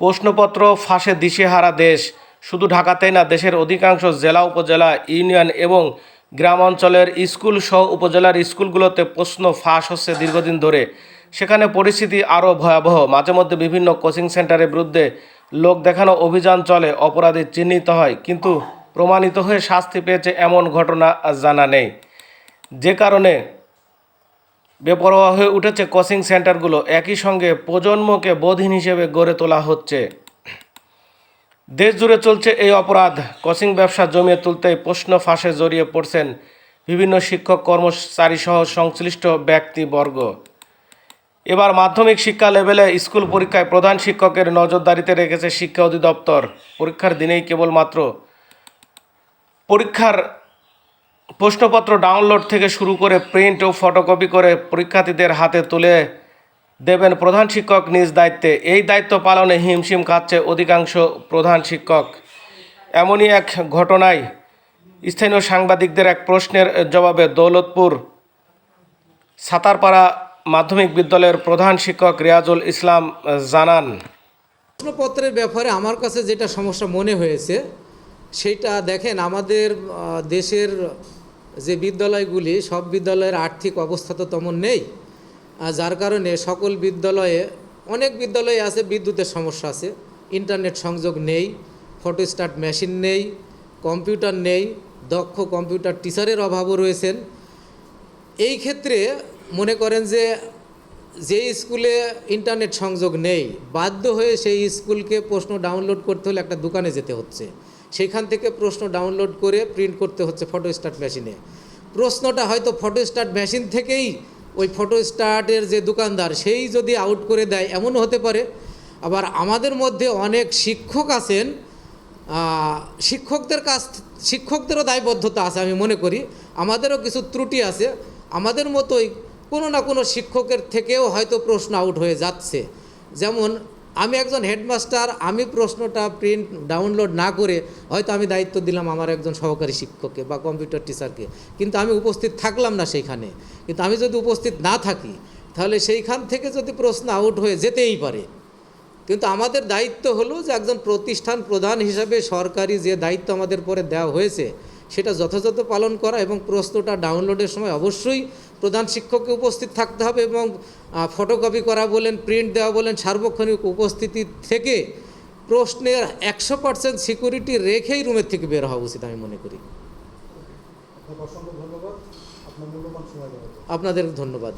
প্রশ্নপত্র, ফাঁসে দিশেহারা দেশ। শুধু ঢাকাতেই না, দেশের অধিকাংশ জেলা, উপজেলা, ইউনিয়ন এবং গ্রাম অঞ্চলের স্কুল সহ উপজেলার স্কুলগুলোতে প্রশ্ন, ফাঁস হচ্ছে দীর্ঘদিন ধরে। সেখানে পরিস্থিতি আরও ভয়াবহ। মাঝে মধ্যে বিভিন্ন কোচিং সেন্টারের বিরুদ্ধে লোক দেখানো অভিযান চলে, অপরাধী চিহ্নিত হয়, কিন্তু প্রমাণিত হয়ে শাস্তি পেয়েছে এমন ঘটনা জানা নেই। যে কারণে বেপরোয়া হয়ে উঠেছে কোচিং সেন্টারগুলো। একই সঙ্গে প্রজন্মকে বোধহীন হিসেবে গড়ে তোলা হচ্ছে। দেশ জুড়ে চলছে এই অপরাধ। কোচিং ব্যবসা জমিয়ে তুলতে প্রশ্ন ফাঁসে জড়িয়ে পড়ছেন বিভিন্ন শিক্ষক কর্মচারী সহ সংশ্লিষ্ট ব্যক্তিবর্গ। এবার মাধ্যমিক শিক্ষা লেভেলে স্কুল পরীক্ষায় প্রধান শিক্ষকের নজরদারিতে রেখেছে শিক্ষা অধিদপ্তর। পরীক্ষার দিনেই কেবলমাত্র পরীক্ষার প্রশ্নপত্র ডাউনলোড থেকে শুরু করে প্রিন্ট ও ফটোকপি করে পরীক্ষার্থীদের হাতে তুলে দেবেন প্রধান শিক্ষক নিজ দায়িত্বে। এই দায়িত্ব পালনে হিমশিম খাচ্ছে অধিকাংশ প্রধান শিক্ষক। এমনই এক ঘটনায় স্থানীয় সাংবাদিকদের এক প্রশ্নের জবাবে দৌলতপুর সাতারপাড়া মাধ্যমিক বিদ্যালয়ের প্রধান শিক্ষক রিয়াজুল ইসলাম জানান, প্রশ্নপত্রের ব্যাপারে আমার কাছে যেটা সমস্যা মনে হয়েছে, সেটা দেখেন আমাদের দেশের যে বিদ্যালয়গুলি, সব বিদ্যালয়ের আর্থিক অবস্থা তো তেমন নেই যার কারণে সকল বিদ্যালয়ে, অনেক বিদ্যালয়ে আছে বিদ্যুতের সমস্যা আছে, ইন্টারনেট সংযোগ নেই ফটোস্টাট মেশিন নেই, কম্পিউটার নেই, দক্ষ কম্পিউটার টিচারের অভাবও রয়েছেন। এই ক্ষেত্রে মনে করেন যে যে স্কুলে ইন্টারনেট সংযোগ নেই, বাধ্য হয়ে সেই স্কুলকে প্রশ্ন ডাউনলোড করতে হলে একটা দোকানে যেতে হচ্ছে। সেখান থেকে প্রশ্ন ডাউনলোড করে প্রিন্ট করতে হচ্ছে ফটো স্টার্ট মেশিনে প্রশ্নটা হয়তো ফটো স্টার্ট মেশিন থেকেই ওই ফটো স্টার্টের যে দোকানদার, সেই যদি আউট করে দেয়, এমনও হতে পারে। আবার আমাদের মধ্যে অনেক শিক্ষক আছেন শিক্ষকদের কাছ, শিক্ষকদেরও দায়বদ্ধতা আছে আমি মনে করি। আমাদেরও কিছু ত্রুটি আছে। আমাদের মতোই কোনো না কোনো শিক্ষকের থেকেও হয়তো প্রশ্ন আউট হয়ে যাচ্ছে। যেমন আমি একজন হেডমাস্টার, আমি প্রশ্নটা প্রিন্ট ডাউনলোড না করে হয়তো আমি দায়িত্ব দিলাম আমার একজন সহকারী শিক্ষককে বা কম্পিউটার টিচারকে কিন্তু আমি উপস্থিত থাকলাম না সেইখানে। কিন্তু আমি যদি উপস্থিত না থাকি, তাহলে সেইখান থেকে যদি প্রশ্ন আউট হয়ে যেতেই পারে। কিন্তু আমাদের দায়িত্ব হলো যে একজন প্রতিষ্ঠান প্রধান হিসাবে সরকারি যে দায়িত্ব আমাদের পরে দেওয়া হয়েছে, সেটা যথাযথ পালন করা এবং প্রশ্নটা ডাউনলোডের সময় অবশ্যই প্রধান শিক্ষককে উপস্থিত থাকতে হবে এবং ফটোকপি করা বলেন প্রিন্ট দেওয়া বলেন সার্বক্ষণিক উপস্থিতি থেকে প্রশ্নের একশো পার্সেন্ট সিকিউরিটি রেখেই রুমের থেকে বের হওয়া উচিত আমি মনে করি। আপনাদের ধন্যবাদ।